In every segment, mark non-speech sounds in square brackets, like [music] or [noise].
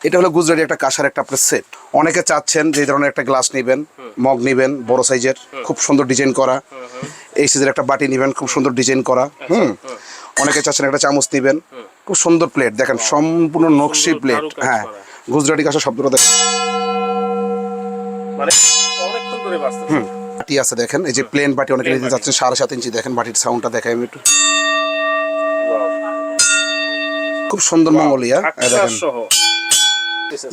এটা হলো গুজরাটি একটা কাঁসার একটা আপনার সেট অনেকে চাচ্ছেন যে ধরনের একটা গ্লাস নেবেন মগ নেবেন বড় সাইজের খুব সুন্দর ডিজাইন করা। এই সাইজের একটা বাটি নেবেন খুব সুন্দর ডিজাইন করা। হুম? অনেকে চাচ্ছেন একটা চামচ নেবেন খুব সুন্দর প্লেট দেখেন সম্পূর্ণ নকশি প্লেট হ্যাঁ। গুজরাটি কাঁসার শব্দটা দেখেন মানে বাঁচতেছে বাটি আছে দেখেন এই যে প্লেন বাটি অনেকে নিতে চাচ্ছেন সাড়ে সাত ইঞ্চি। দেখেন বাটির সাউন্ডটা দেখাই আমি একটু। খুব সুন্দর মঙ্গলিয়া। দেখেন।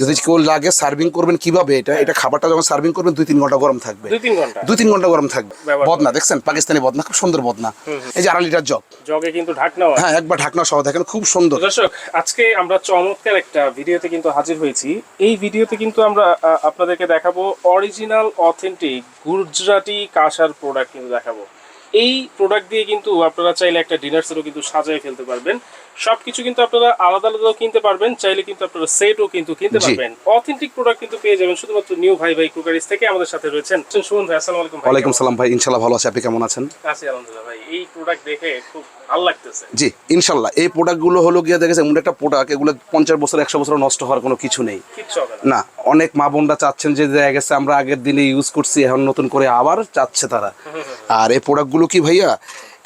যদি কেউ লাগে সার্ভিং করবেন কীভাবে এটা? এটা খাবারটা যখন সার্ভিং করবেন দুই তিন ঘণ্টা গরম থাকবে। দুই তিন ঘণ্টা। দুই তিন ঘণ্টা গরম থাকবে। বদনা দেখছেন? পাকিস্তানি বদনা খুব সুন্দর বদনা। এই যে আড়াই লিটার জগ। জগে কিন্তু ঢাকনাও হ্যাঁ একবার ঢাকনা সহ দেখেন খুব সুন্দর। দর্শক আজকে আমরা চমৎকার একটা ভিডিওতে কিন্তু হাজির হয়েছি। এই ভিডিওতে কিন্তু আমরা আপনাদেরকে দেখাবো অরিজিনাল অথেন্টিক গুজরাটি কাঁসার প্রোডাক্ট কিন্তু দেখাবো। এই প্রোডাক্ট দিয়ে কিন্তু আপনারা চাইলে একটা ডিনার সেটও কিন্তু সাজিয়ে ফেলতে পারবেন। সবকিছু কিন্তু আপনারা আলাদা আলাদাও কিনতে পারবেন চাইলে কিন্তু আপনারা সেটও কিন্তু কিনতে পারবেন। অথেন্টিক প্রোডাক্ট কিন্তু পেয়ে যাবেন শুধুমাত্র নিউ ভাই ভাই কুকারিজ থেকে আমাদের সাথে রয়েছেন। সুমন ভাই আসসালামু আলাইকুম ভাই। ওয়ালাইকুম সালাম ভাই ইনশাল্লাহ ভালো আছে। আপনি কেমন আছেন? আছি আলহামদুলিল্লাহ ভাই। এই প্রোডাক্ট দেখে খুব ভালো লাগতেছে। জি ইনশাল্লাহ এই প্রোডাক্টগুলো হলো গিয়ে দেখেছে এমন একটা প্রোডাক্ট এগুলো পঞ্চাশ বছর একশো বছর নষ্ট হওয়ার কোনো কিছু নেই। না। অনেক মা বোনরা চাচ্ছেন যে দেখা গেছে আমরা আগের দিনে ইউজ করছি এখন নতুন করে আবার চাচ্ছে তারা। আর এই প্রোডাক্টগুলো কি ভাইয়া?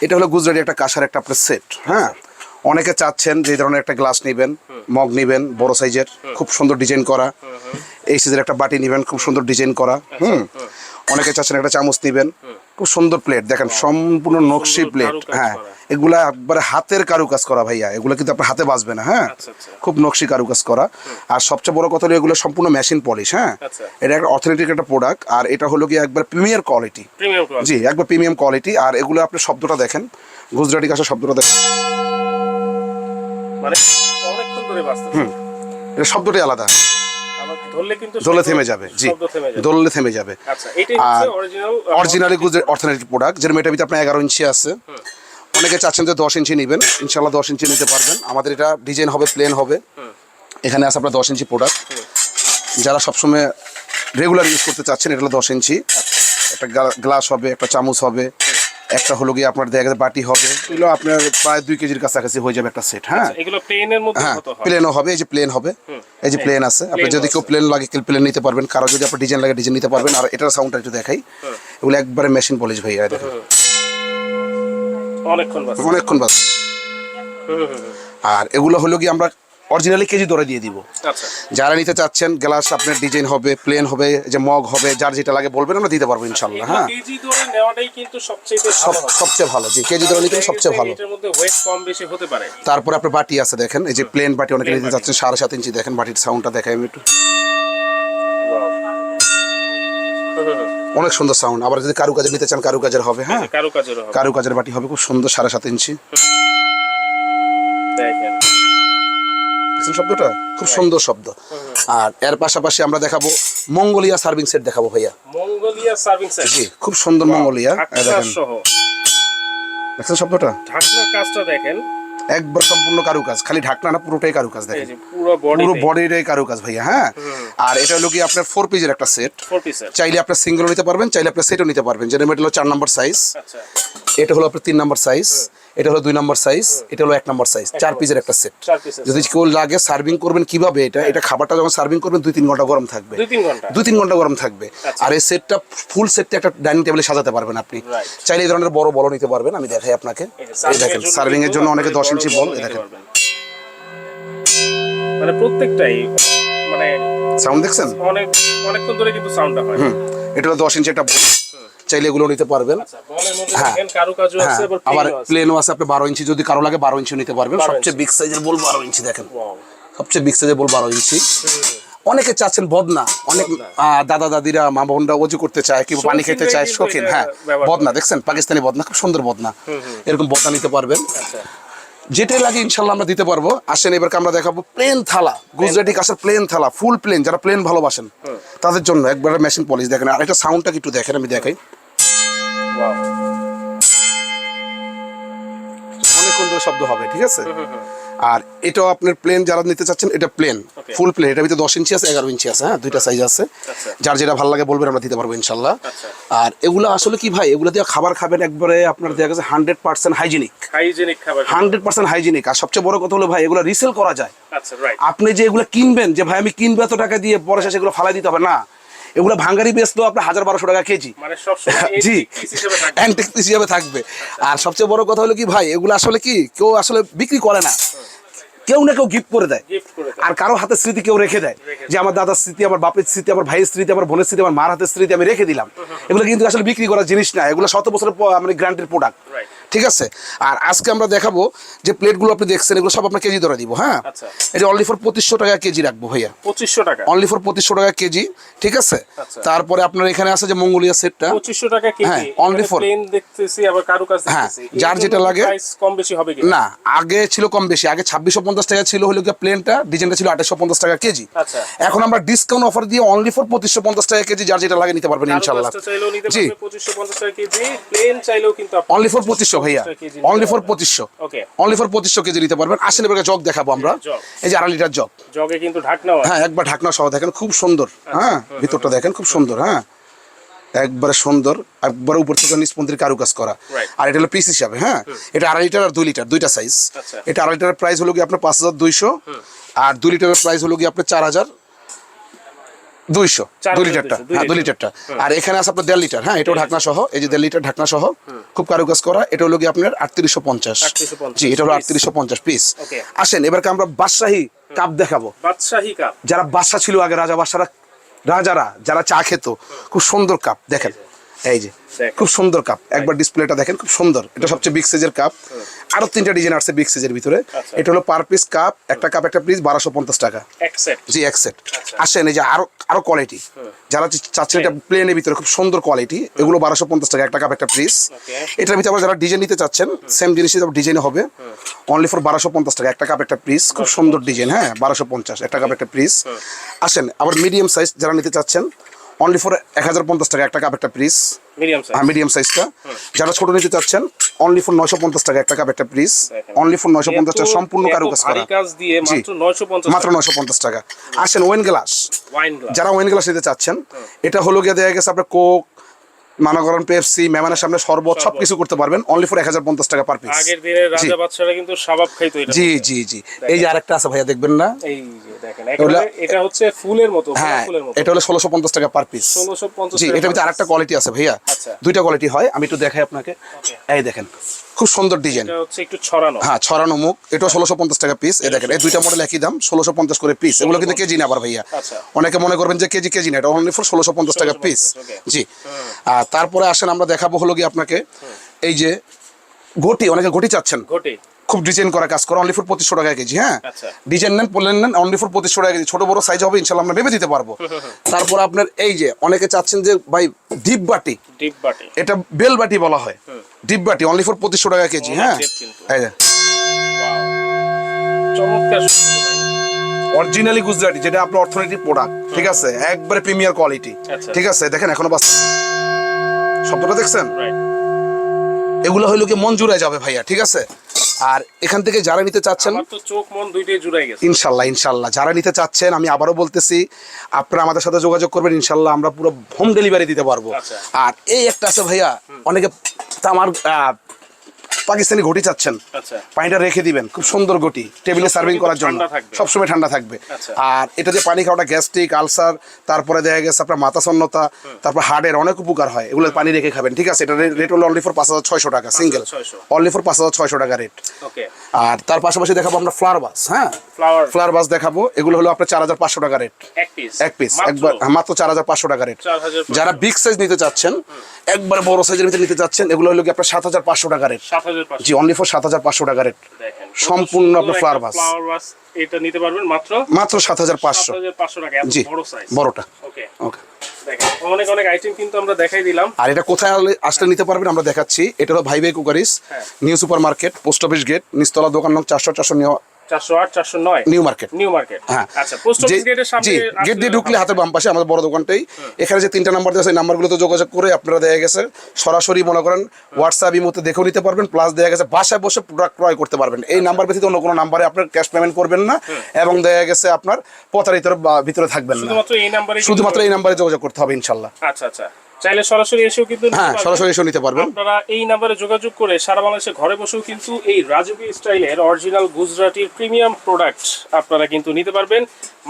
এটা হলো গুজরাটি একটা কাঁসার একটা আপনার সেট হ্যাঁ? অনেকে চাচ্ছেন যে ধরনের একটা গ্লাস নেবেন মগ নেবেন বড় সাইজের খুব সুন্দর ডিজাইন করা। এই সাইজের একটা বাটি নেবেন খুব সুন্দর ডিজাইন করা হুম? অনেকে চাচ্ছেন একটা চামচ নেবেন খুব সুন্দর প্লেট দেখেন সম্পূর্ণ নকশি প্লেট হ্যাঁ। এগুলা একবারে হাতের কারুকাজ করা ভাইয়া এগুলো কিন্তু আপনার হাতে বাঁচবে না হ্যাঁ? আচ্ছা, আচ্ছা। খুব নকশি কারুকাজ করা। আর সবচেয়ে বড় কথা হলো এগুলো সম্পূর্ণ মেশিন পলিশ হ্যাঁ? আচ্ছা। এটা একটা অথেন্টিক একটা প্রোডাক্ট আর এটা হলো কি একবার প্রিমিয়ার কোয়ালিটি জি একবার প্রিমিয়াম কোয়ালিটি আর এগুলো আপনি শব্দটা দেখেন। গুজরাটি কাছে শব্দটা দেখেন। মানে অনেকক্ষণ ধরে বাঁচতেছে এটা শব্দটাই আলাদা। দোলে থেমে যাবে জি। থেমে যাবে। দোলে থেমে যাবে। এটাই হচ্ছে আর অরিজিনালি গুজরাট অর্থনৈতিক প্রোডাক্ট যেরকম এটার ভিতরে আপনার এগারো ইঞ্চি আছে। অনেকে চাচ্ছেন যে দশ ইঞ্চি নেবেন। ইনশাল্লাহ দশ ইঞ্চি নিতে পারবেন। আমাদের এটা ডিজাইন হবে প্লেন হবে। এখানে আছে আপনার দশ ইঞ্চি প্রোডাক্ট যারা সবসময় রেগুলার ইউজ করতে চাচ্ছেন এটা হলো দশ ইঞ্চি। একটা গ্লাস হবে একটা চামচ হবে। একটা হলো গিয়ে আপনার দেখা বাটি হবে। এগুলো আপনার প্রায় দুই কেজির কাছাকাছি হয়ে যাবে একটা সেট হ্যাঁ? মধ্যে হ্যাঁ প্লেনও হবে এই যে প্লেন হবে। এই যে প্লেন আছে। আপনি যদি কেউ প্লেন লাগে কেউ প্লেন নিতে পারবেন। কারও যদি আপনার ডিজাইন লাগে ডিজাইন নিতে পারবেন। আর এটার সাউন্ডটা একটু দেখাই। এগুলো একবারে মেশিন পলিশ ভাইয়া দেখেন। অনেকক্ষণ বাস আর এগুলো হলো কি আমরা অরিজিনালি কেজি দরে দিয়ে দিব। আচ্ছা। যারা নিতে চাচ্ছেন গ্লাস আপনার ডিজাইন হবে প্লেন হবে যে মগ হবে যার যেটা লাগে বলবেন আমরা দিতে পারব ইনশাল্লাহ হ্যাঁ। কেজি ধরে নেওয়াটাই কিন্তু সবচেয়ে ভালো। হবে। সবচেয়ে ভালো জি কেজি দরে নিতে সবচেয়ে ভালো। এটার মধ্যে ওয়েট কম বেশি হতে পারে। তারপরে আপনার বাটি আছে দেখেন এই যে প্লেন বাটি অনেকে নিতে চাচ্ছেন সাড়ে সাত ইঞ্চি দেখেন বাটির সাউন্ডটা দেখাই আমি একটু অনেক সুন্দর সাউন্ড আবার যদি কারু কাজে নিতে চান কারু কাজের হবে হ্যাঁ? কারও কাজের হবে। কারু কাজের বাটি হবে খুব সুন্দর সাড়ে সাত ইঞ্চি। শব্দটা? খুব সুন্দর শব্দ। আর এর পাশাপাশি আমরা দেখাবো মঙ্গোলিয়া সার্ভিং সেট দেখাবো ভাইয়া। মঙ্গোলিয়া সার্ভিং সেট জি খুব সুন্দর মঙ্গোলিয়া। দেখেন। দেখছেন শব্দটা? ঢাকনার কাজটা দেখেন। একবার সম্পূর্ণ কারুকাজ খালি ঢাকনা না পুরোটাই কারুকাজ দেখেন। পুরো বডি পুরো বডিটাই কারুকাজ ভাইয়া হ্যাঁ? আর এটা হলো কি আপনার ফোর পিসের একটা সেট চাইলে আপনার সিঙ্গেল নিতে পারবেন চাইলে আপনার সেটও নিতে পারবেন যেরকম এটা হলো চার নম্বর সাইজ আচ্ছা। এটা হলো আপনার তিন নাম্বার সাইজ এটা হলো দুই নম্বর সাইজ এটা হলো এক নম্বর সাইজ চার পিসের একটা সেট যদি কেউ লাগে সার্ভিং করবেন কীভাবে এটা? এটা খাবারটা যখন সার্ভিং করবেন দুই তিন ঘণ্টা গরম থাকবে। দুই তিন ঘণ্টা। গরম থাকবে। আর এই সেটটা ফুল সেটটা একটা ডাইনিং টেবিলে সাজাতে পারবেন আপনি। চাইলে এই ধরনের বড় বড় নিতে পারবেন আমি দেখাই আপনাকে। এই দেখেন সার্ভিং এর জন্য অনেকে দশ ইঞ্চি বল দেখেন। মানে প্রত্যেকটাই মানে সাউন্ড দেখছেন? অনেক অনেকক্ষণ ধরে কিন্তু সাউন্ডটা হয়। এটা হলো দশ ইঞ্চি একটা বল। চাইলে এগুলো নিতে পারবেন। আচ্ছা হ্যাঁ। হ্যাঁ আবার প্লেনও আছে। আপনি বারো ইঞ্চি যদি কারও লাগে বারো ইঞ্চি নিতে পারবেন। সবচেয়ে বিগ সাইজের বল বারো ইঞ্চি দেখেন। সবচেয়ে বিগ সাইজের বল বারো ইঞ্চি। অনেকে চাচ্ছেন বদনা। অনেক দাদা দাদিরা মা বোনরা অজু করতে চায় কিংবা পানি খেতে চায় শৌখিন। হ্যাঁ বদনা দেখছেন? পাকিস্তানি বদনা খুব সুন্দর বদনা। এরকম বদনা নিতে পারবেন। আচ্ছা। যেটাই লাগে ইনশাল্লাহ আমরা দিতে পারব। আসেন এবার আমরা দেখাবো প্লেন থালা। গুজরাটি কাছের প্লেন থালা ফুল প্লেন যারা প্লেন ভালোবাসেন তাদের জন্য একবারে মেশিন পলিশ দেখেন আর এটা সাউন্ডটা একটু দেখেন আমি দেখাই। শব্দ হবে ঠিক আছে? আর এটাও আপনার প্লেন যারা নিতে চাচ্ছেন এটা প্লেন ফুল প্লেন এটা ভিতরে দশ ইঞ্চি আছে এগারো ইঞ্চি আছে হ্যাঁ? দুইটা সাইজ আছে। আচ্ছা। যার যেটা ভালো লাগে বলবেন আমরা দিতে পারব ইনশাল্লাহ। আচ্ছা। আর এগুলো আসলে কি ভাই এগুলো দিয়ে খাবার খাবেন একবারে আপনার দেখা গেছে hundred percent hygienic hundred percent hygienic আর সবচেয়ে বড় কথা হলো ভাই এগুলো রিসেল করা যায়। আচ্ছা আপনি যে এগুলো কিনবেন যে ভাই আমি কিনবো এত টাকা দিয়ে পরে এগুলো ফালাই দিতে হবে না। এগুলো ভাঙ্গারি বেচলেও আপনার হাজার বারোশো টাকা কেজি। মানে জি antique হিসেবে থাকবে। অ্যান্টিক পিস হিসাবে থাকবে। আর সবচেয়ে বড় কথা হলো কি ভাই এগুলো আসলে কি কেউ আসলে বিক্রি করে না। কেউ না কেউ গিফট করে দেয়। আর কারও হাতে স্মৃতি কেউ রেখে দেয়। যে আমার দাদার স্মৃতি আমার বাপের স্মৃতি আমার ভাইয়ের স্মৃতি আমার বোনের স্মৃতি আমার মার হাতের স্মৃতি আমি রেখে দিলাম। এগুলো কিন্তু আসলে বিক্রি করার জিনিস না। এগুলো শত বছরের মানে গ্রান্টের প্রোডাক্ট. ঠিক আছে? আর আজকে আমরা দেখাবো যে প্লেটগুলো আপনি দেখছেন এগুলো সব আপনার কেজি ধরে দিব হ্যাঁ। এটা অনলি ফর পঁচিশশো টাকা কেজি রাখব ভাইয়া। পঁচিশশো টাকা। অনলি ফর পঁচিশশো টাকা কেজি ঠিক আছে? আচ্ছা। তারপরে আপনার এখানে আছে যে মঙ্গোলিয়া সেটটা। পঁচিশশো টাকা হ্যাঁ, for- প্লেন দেখতেছি আবার কারু কাজ হ্যাঁ, যার যেটা লাগে- কম বেশি হবে কি না আগে ছিল কম বেশি। আগে ছাব্বিশশো পঞ্চাশ টাকা ছিল হলো গিয়ে প্লেনটা ডিজাইনটা ছিল আঠাশশো পঞ্চাশ টাকা কেজি। আচ্ছা। এখন আমরা ডিসকাউন্ট অফার দিয়ে অনলি ফর পঁচিশশো পঞ্চাশ টাকা কেজি যার যেটা লাগে নিতে পারবেন ইনশাল্লাহ জি। পঁচিশশো পঞ্চাশ টাকা কেজি প্লেন চাইলেও কিন্তু অনলি ফর পঁচিশশো। ভাইয়া। কেজি নিতে অনলি ফর পঁচিশশো। অনলি ফর পঁচিশশো কেজি নিতে পারবেন। আসেন এবার জগ দেখাবো আমরা। এই যে আড়াই লিটার জগ। জগে কিন্তু ঢাকনাও হ্যাঁ একবার ঢাকনা সহ দেখেন খুব সুন্দর। হ্যাঁ ভিতরটা দেখেন খুব সুন্দর হ্যাঁ। একবারে সুন্দর একবারে উপর থেকে নিষ্পন্দির কারুকাজ করা। আর এটা হলো পিস হিসাবে হ্যাঁ। এটা আড়াই লিটার আর দুই লিটার দুইটা সাইজ আচ্ছা। এটা আড়াই লিটারের প্রাইস হলো কি আপনার পাঁচ হাজার দুইশো আর দুই লিটারের প্রাইস হলো কি আপনার চার হাজার দুইশো দুই লিটারটা। দুই হ্যাঁ দুই লিটারটা। আর এখানে আছে আপনার দেড় লিটার। হ্যাঁ এটাও ঢাকনা সহ। এই যে দেড় লিটার ঢাকনা সহ খুব কারুকাজ করা। এটা হলো কি আপনার আটত্রিশশো পঞ্চাশ। জি এটা হলো আটত্রিশশো পঞ্চাশ পিস আসেন এবারকে আমরা বাদশাহী কাপ দেখাবো। বাদশাহী কাপ। যারা বাদশা ছিল আগে রাজা বাদশারা রাজারা যারা চা খেত খুব সুন্দর কাপ দেখেন। এই যে খুব সুন্দর কাপ একবার ডিসপ্লেটা দেখেন খুব সুন্দর। এটা সবচেয়ে বিগ সাইজের কাপ আরও তিনটা ডিজাইন আছে বিগ সাইজের ভিতরে। আচ্ছা। এটা হলো পার পিস কাপ একটা কাপ একটা পিস বারোশো পঞ্চাশ টাকা। জি এক সেট আচ্ছা। আসেন এই যে আরও আরও কোয়ালিটি যারা চাচ্ছেন এটা প্লেনের ভিতরে খুব সুন্দর কোয়ালিটি এগুলো বারোশো পঞ্চাশ টাকা একটা কাপ একটা পিস এটার ভিতরে আবার যারা ডিজাইন নিতে চাচ্ছেন সেম জিনিসই ডিজাইন হবে। অনলি ফর বারোশো পঞ্চাশ টাকা একটা কাপ একটা পিস খুব সুন্দর ডিজাইন হ্যাঁ বারোশো পঞ্চাশ একটা কাপ একটা পিস আসেন আবার মিডিয়াম সাইজ যারা নিতে চাচ্ছেন অনলি ফর এক হাজার পঞ্চাশ টাকা একটা কাপ একটা পিস হ্যাঁ মিডিয়াম সাইজটা যারা ছোট নিতে চাচ্ছেন অনলি ফর নয়শো পঞ্চাশ টাকা একটা কাপ একটা পিস অনলি ফর নয়শো পঞ্চাশ টাকা সম্পূর্ণ কারুকাজ করা। মাত্র নয়শো পঞ্চাশ টাকা। আসেন ওয়েন গ্লাস যারা ওয়েন গ্লাস নিতে চাচ্ছেন এটা হলো গিয়ে দেখা গেছে আপনার কোক মনে করেন পেপসি মেহমানের সামনে শরবত সব কিছু করতে পারবেন। অনলি ফর এক হাজার পঞ্চাশ টাকা পার পিস আগের দিনের জি। রাজা বাদশারা কিন্তু সাবাব খাইতো জি জি জি। এই যে আরেকটা আছে ভাইয়া দেখবেন না? এই যে দেখেন এটা হচ্ছে ফুলের মতো হ্যাঁ এটা হলো ষোলোশো পঞ্চাশ টাকা পার পিস 1650 জি এটা ভিতরে আরেকটা কোয়ালিটি আছে ভাইয়া। আচ্ছা। দুইটা কোয়ালিটি হয় আমি একটু দেখাই আপনাকে। এই দেখেন খুব সুন্দর ডিজাইন হচ্ছে একটু ছড়ানো। হ্যাঁ ছড়ানো মুখ। এটা ষোলোশো পঞ্চাশ টাকা পিস এই দেখেন এই দুইটা মডেল একই দাম ষোলোশো পঞ্চাশ করে পিস এগুলো কিন্তু কেজি না আবার ভাইয়া। আচ্ছা। অনেকে মনে করবেন যে কেজি কেজি না এটা অনলি ফর ষোলোশো পঞ্চাশ টাকা পিস জি। আর তারপরে আসেন আমরা দেখাবো হলো কি আপনাকে এই যে ঘটি অনেকে ঘটি চাচ্ছেন। ঘটে। খুব ডিজাইন করা কাজ করা অনলি ফর পঁচিশশো টাকা কেজি হ্যাঁ? আচ্ছা। ডিজাইন নেন পোলেন নেন অনলি ফর পঁচিশশো টাকা কেজি ছোট বড় সাইজ হবে ইনশাল্লাহ আমরা ভেবে দিতে পারব। [laughs] তারপর আপনার এই যে অনেকে চাচ্ছেন যে ভাই ডিপ বাটি। ডিপ বাটি। এটা বেল বাটি বলা হয়। ডিপ বাটি অনলি ফর পঁচিশশো টাকা কেজি হ্যাঁ? এই যে। অরিজিনালি গুজরাটি যেটা আপনার অর্থনৈতিক প্রোডাক্ট ঠিক আছে? একবারে প্রিমিয়ার কোয়ালিটি আচ্ছা। ঠিক আছে? দেখেন এখনও বাস শব্দটা দেখছেন? এগুলো হইল কি মন জুড়ায় যাবে ভাইয়া ঠিক আছে? আর এখান থেকে যারা নিতে চাচ্ছেন মন ইনশাল্লাহ ইনশাল্লাহ। যারা নিতে চাচ্ছেন আমি আবারও বলতেছি আপনারা আমাদের সাথে যোগাযোগ করবেন ইনশাল্লাহ আমরা পুরো হোম ডেলিভারি দিতে পারব। আচ্ছা। আর এই একটা আছে ভাইয়া অনেকে আমার পাকিস্তানি ঘটি চাচ্ছেন। আচ্ছা। পানিটা রেখে দিবেন খুব সুন্দর ঘটি। টেবিলে সার্ভিং করার জন্য। সবসময় ঠান্ডা থাকবে। আচ্ছা। আর এটা দিয়ে পানি খাওয়াটা গ্যাস্ট্রিক আলসার তারপরে দেখা গেছে আপনার মাথা সন্নতা তারপর হার্টের অনেক উপকার হয়। এগুলো পানি রেখে খাবেন ঠিক আছে? এটা রেট হলো অনলি ফর পাঁচ হাজার ছয়শো টাকা সিঙ্গেল অনলি ফর পাঁচ হাজার ছয়শো টাকা রেট আর তার পাশাপাশি দেখাবো আমরা ফ্লাওয়ার বাস হ্যাঁ? ফ্লাওয়ার বাস দেখাবো। এগুলো হলো আপনার চার হাজার পাঁচশো টাকা রেট এক পিস একবার হ্যাঁ, মাত্র চার হাজার পাঁচশো টাকা রেট যারা বিগ সাইজ নিতে চাচ্ছেন একবার বড় সাইজের ভিতরে নিতে চাচ্ছেন এগুলো হলো কি আপনার সাত হাজার পাঁচশো টাকা রেট জি অনলি ফর সাত হাজার পাঁচশো টাকা রেট সম্পূর্ণ আপনার ফ্লাওয়ার বাস এটা নিতে পারবেন মাত্র মাত্র সাত হাজার পাঁচশো। সাত পাঁচশো টাকা জি বড় সাইজ বড়টা। ওকে ওকে দেখেন অনেক অনেক আইটেম কিন্তু আমরা দেখাই দিলাম আর এটা কোথায় আসলে নিতে পারবেন আমরা দেখাচ্ছি এটা হলো Bhai Bhai crockeries. New super market post office gate নিস্তলা দোকান নং চারশো চারশো চারশো আট চারশো নয়। নিউ মার্কেট নিউ মার্কেট হ্যাঁ। আচ্ছা পোস্ট অফিস গেটের সামনে গেট দিয়ে ঢুকলে হাতের বাম পাশে আমাদের বড় দোকানটাই। এখানে যে তিনটা নাম্বার দেওয়া আছে এই নাম্বারগুলোতে যোগাযোগ করে আপনারা গেছে। সরাসরি মনে করেন হোয়াটসঅ্যাপ ইমোতে দেখেও নিতে পারবেন প্লাস গেছে বাসায় বসে প্রোডাক্ট ক্রয় করতে পারবেন। এই নাম্বার ব্যতীত অন্য কোনো নাম্বারে আপনার ক্যাশ পেমেন্ট করবেন না এবং গেছে আপনার প্রতারিতর ভিতরে থাকবেন না। শুধুমাত্র এই নাম্বারে শুধুমাত্র এই নাম্বারে যোগাযোগ করতে হবে ইনশাল্লাহ। আচ্ছা আচ্ছা। চাইলে সরাসরি এসেও কিন্তু হ্যাঁ সরাসরি এসে নিতে পারবেন। আপনারা এই নাম্বারে যোগাযোগ করে সারা বাংলাদেশে ঘরে বসেও কিন্তু এই রাজুকি স্টাইলের অরিজিনাল গুজরাটির প্রিমিয়াম প্রোডাক্ট আপনারা কিন্তু নিতে পারবেন।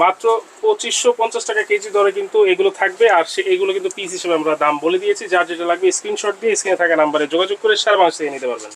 মাত্র পঁচিশশো পঞ্চাশ টাকা কেজি দরে কিন্তু এগুলো থাকবে আর সে এগুলো কিন্তু পিস হিসেবে আমরা দাম বলে দিয়েছি। যার যেটা লাগবে স্ক্রিনশট দিয়ে স্ক্রিনে থাকা নাম্বারে যোগাযোগ করে সারা বাংলাদেশ থেকে নিতে পারবেন।